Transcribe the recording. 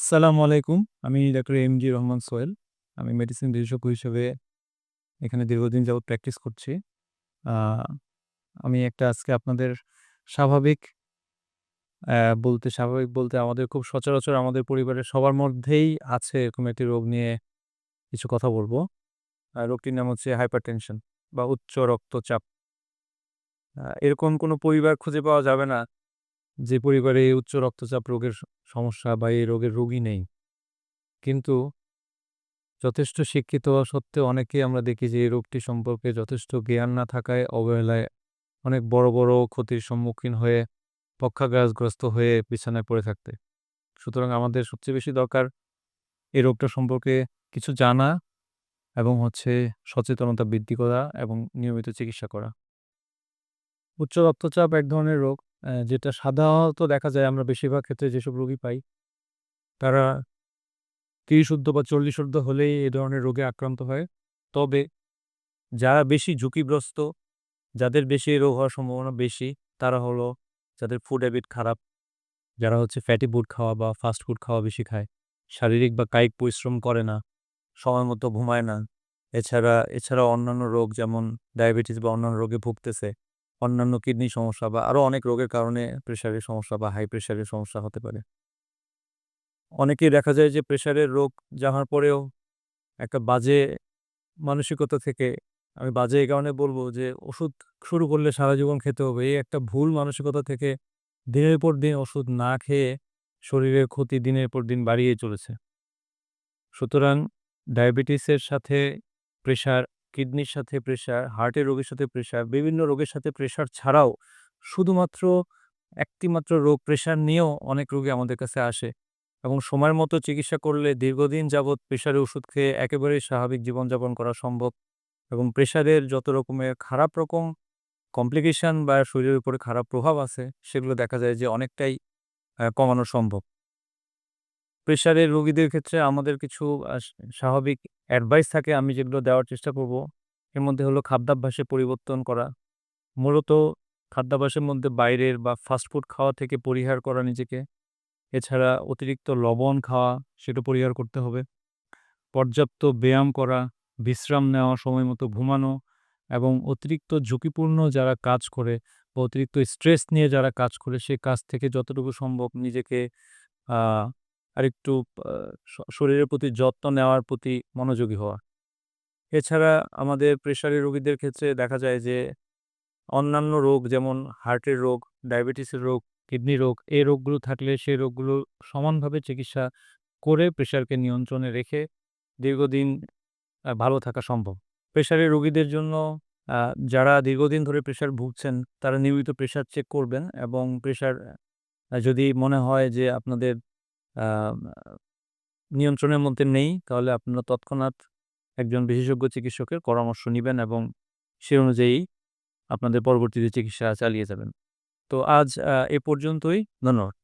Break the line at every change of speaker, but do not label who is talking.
আসসালামু আলাইকুম। আমি doctor M G Rahman Sohel. আমি মেডিসিন বিশেষজ্ঞ হিসেবে এখানে দীর্ঘদিন যাবৎ প্র্যাকটিস করছি। আমি একটা আজকে আপনাদের স্বাভাবিক বলতে স্বাভাবিক বলতে আমাদের খুব সচরাচর আমাদের পরিবারের সবার মধ্যেই আছে এরকম একটি রোগ নিয়ে কিছু কথা বলব রোগটির নাম হচ্ছে হাইপারটেনশন বা উচ্চ রক্তচাপ। এরকম কোনো পরিবার খুঁজে পাওয়া যাবে না যে পরিবারে উচ্চ রক্তচাপ রোগের সমস্যা বা এই রোগের রোগী নেই। কিন্তু যথেষ্ট শিক্ষিত হওয়া সত্ত্বেও অনেকেই আমরা দেখি যে এই রোগটি সম্পর্কে যথেষ্ট জ্ঞান না থাকায় অবহেলায় অনেক বড়, বড় ক্ষতির সম্মুখীন হয়ে পক্ষাঘাতগ্রস্ত হয়ে বিছানায় পড়ে থাকতে। সুতরাং আমাদের সবচেয়ে বেশি দরকার এই রোগটা সম্পর্কে কিছু জানা এবং হচ্ছে সচেতনতা বৃদ্ধি করা এবং নিয়মিত চিকিৎসা করা। উচ্চ রক্তচাপ এক ধরনের রোগ যেটা সাধারণত দেখা যায় আমরা বেশিরভাগ ক্ষেত্রে যেসব রোগী পাই তারা ৩০ ঊর্ধ্ব বা ৪০ ঊর্ধ্ব হলেই এ ধরনের রোগে আক্রান্ত হয়। তবে যারা বেশি ঝুঁকিগ্রস্ত, যাদের বেশি রোগ হওয়ার সম্ভাবনা বেশি, তারা হলো যাদের ফুড হ্যাবিট খারাপ, যারা হচ্ছে ফ্যাটি ফুড খাওয়া বা ফাস্ট ফুড খাওয়া বেশি খায়, শারীরিক বা কায়িক পরিশ্রম করে না, সময়মতো ঘুমায় না। এছাড়া এছাড়া অন্যান্য রোগ যেমন ডায়াবেটিস বা অন্যান্য রোগে ভুগতেছে, অন্যান্য কিডনি সমস্যা বা আরও অনেক রোগের কারণে প্রেশারের সমস্যা বা হাই প্রেশারের সমস্যা হতে পারে। অনেকেই দেখা যায় যে প্রেশারের রোগ জানার পরেও একটা বাজে মানসিকতা থেকে আমি বাজে এই কারণে বলব যে ওষুধ শুরু করলে সারা জীবন খেতে হবে। এই একটা ভুল মানসিকতা থেকে দিনের পর দিন ওষুধ না খেয়ে শরীরের ক্ষতি দিনের পর দিন বাড়িয়ে চলেছে। সুতরাং ডায়াবেটিসের সাথে প্রেশার, কিডনির সাথে প্রেশার, হার্টের রোগের সাথে প্রেশার, বিভিন্ন রোগের সাথে প্রেশার ছাড়াও শুধুমাত্র একটিমাত্র রোগ প্রেশার নিয়েও অনেক রোগী আমাদের কাছে আসে এবং সময় মতো চিকিৎসা করলে দীর্ঘদিন যাবৎ প্রেশারের ওষুধ খেয়ে একেবারেই স্বাভাবিক জীবনযাপন করা সম্ভব এবং প্রেশারের যত রকমের খারাপ রকম কমপ্লিকেশন বা শরীরের উপরে খারাপ প্রভাব আছে সেগুলো দেখা যায় যে অনেকটাই কমানো সম্ভব। প্রেশারের রোগীদের ক্ষেত্রে আমাদের কিছু স্বাভাবিক অ্যাডভাইস থাকে আমি যেগুলো দেওয়ার চেষ্টা করব। এর মধ্যে হলো খাদ্যাভ্যাসে পরিবর্তন করা। মূলত খাদ্যাভ্যাসের মধ্যে বাইরের বা ফাস্ট ফুড খাওয়া থেকে পরিহার করা নিজেকে। এছাড়া অতিরিক্ত লবণ খাওয়া সেটা পরিহার করতে হবে। পর্যাপ্ত ব্যায়াম করা, বিশ্রাম নেওয়া, সময় মতো ঘুমানো এবং অতিরিক্ত ঝুঁকিপূর্ণ যারা কাজ করে বা অতিরিক্ত স্ট্রেস নিয়ে যারা কাজ করে সে কাজ থেকে যতটুকু সম্ভব নিজেকে আ আরেকটু আ শ শরীরের প্রতি যত্ন নেওয়ার প্রতি মনোযোগী হওয়া। এছাড়া আমাদের প্রেশারের রোগীদের ক্ষেত্রে দেখা যায় যে অন্যান্য রোগ যেমন হার্টের রোগ, ডায়াবেটিসের রোগ, কিডনি রোগ এই রোগগুলো থাকলে সেই রোগগুলো সমানভাবে চিকিৎসা করে প্রেশারকে নিয়ন্ত্রণে রেখে দীর্ঘদিন ভালো থাকা সম্ভব। প্রেশারের রোগীদের জন্য যারা দীর্ঘদিন ধরে প্রেশার ভুগছেন তারা নিয়মিত প্রেশার চেক করবেন এবং প্রেশার যদি মনে হয় যে আপনাদের নিয়ন্ত্রণের মধ্যে নেই তাহলে আপনারা তৎক্ষণাৎ একজন বিশেষজ্ঞ চিকিৎসকের পরামর্শ নেবেন এবং সে অনুযায়ী আপনাদের পরবর্তীতে চিকিৎসা চালিয়ে যাবেন। তো আজ এ পর্যন্তই। ধন্যবাদ।